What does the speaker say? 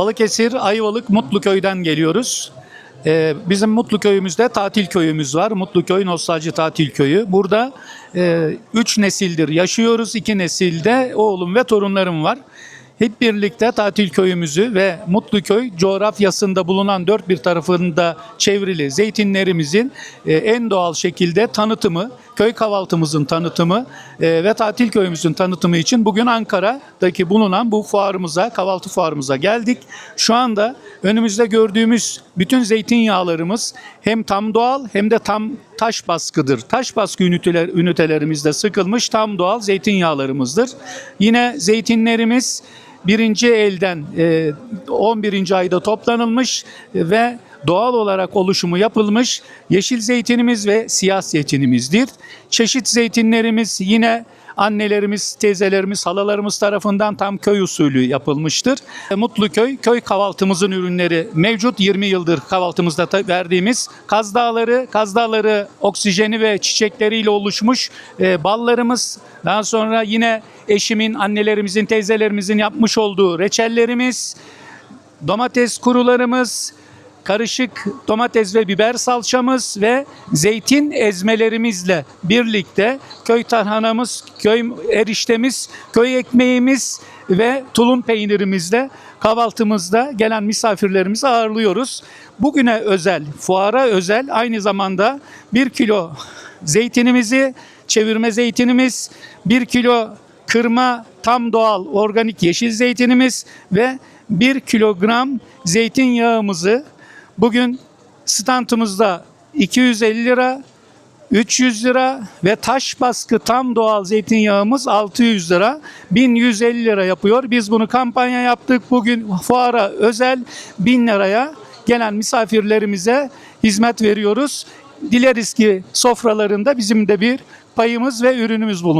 Balıkesir, Ayvalık, Mutluköy'den geliyoruz. Ee, bizim Mutluköy'ümüzde tatil köyümüz var. Mutluköy Nostalji Tatil Köyü. Burada e, üç nesildir yaşıyoruz. İki nesilde oğlum ve torunlarım var. Hep birlikte tatil köyümüzü ve Mutluköy coğrafyasında bulunan dört bir tarafında çevrili zeytinlerimizin e, en doğal şekilde tanıtımı, köy kahvaltımızın tanıtımı e, ve tatil köyümüzün tanıtımı için bugün Ankara'daki bulunan bu fuarımıza, kahvaltü fuarımıza geldik. Şu anda önümüzde gördüğümüz bütün zeytinyağlarımız hem tam doğal hem de tam taş baskıdır. Taş baskı üniteler, ünitelerimizde sıkılmış tam doğal zeytinyağlarımızdır. Yine zeytinlerimiz birinci elden e, 11. ayda toplanılmış ve doğal olarak oluşumu yapılmış yeşil zeytinimiz ve siyah zeytinimizdir. Çeşit zeytinlerimiz yine annelerimiz, teyzelerimiz, halalarımız tarafından tam köy usulü yapılmıştır. Mutluköy, köy kahvaltımızın ürünleri mevcut 20 yıldır kahvaltımızda da verdiğimiz Kaz Dağları, Kaz Dağları oksijeni ve çiçekleriyle oluşmuş e, ballarımız. Daha sonra yine eşimin, annelerimizin, teyzelerimizin yapmış olduğu reçellerimiz, domates kurularımız, karışık domates ve biber salçamız ve zeytin ezmelerimizle birlikte köy tarhanamız, köy eriştemiz, köy ekmeğimiz ve tulum peynirimizle kahvaltımızda gelen misafirlerimizi ağırlıyoruz. Bugüne özel, fuara özel aynı zamanda 1 kilo zeytinimizi, çevirme zeytinimiz, 1 kilo kırma tam doğal organik yeşil zeytinimiz ve 1 kilogram zeytinyağımızı bugün standımızda 250 lira, 300 lira ve taş baskı tam doğal zeytinyağımız 600 lira, 1150 lira yapıyor. Biz bunu kampanya yaptık. Bugün fuara özel 1000 liraya gelen misafirlerimize hizmet veriyoruz. Dileriz ki sofralarında bizim de bir payımız ve ürünümüz bulunsun.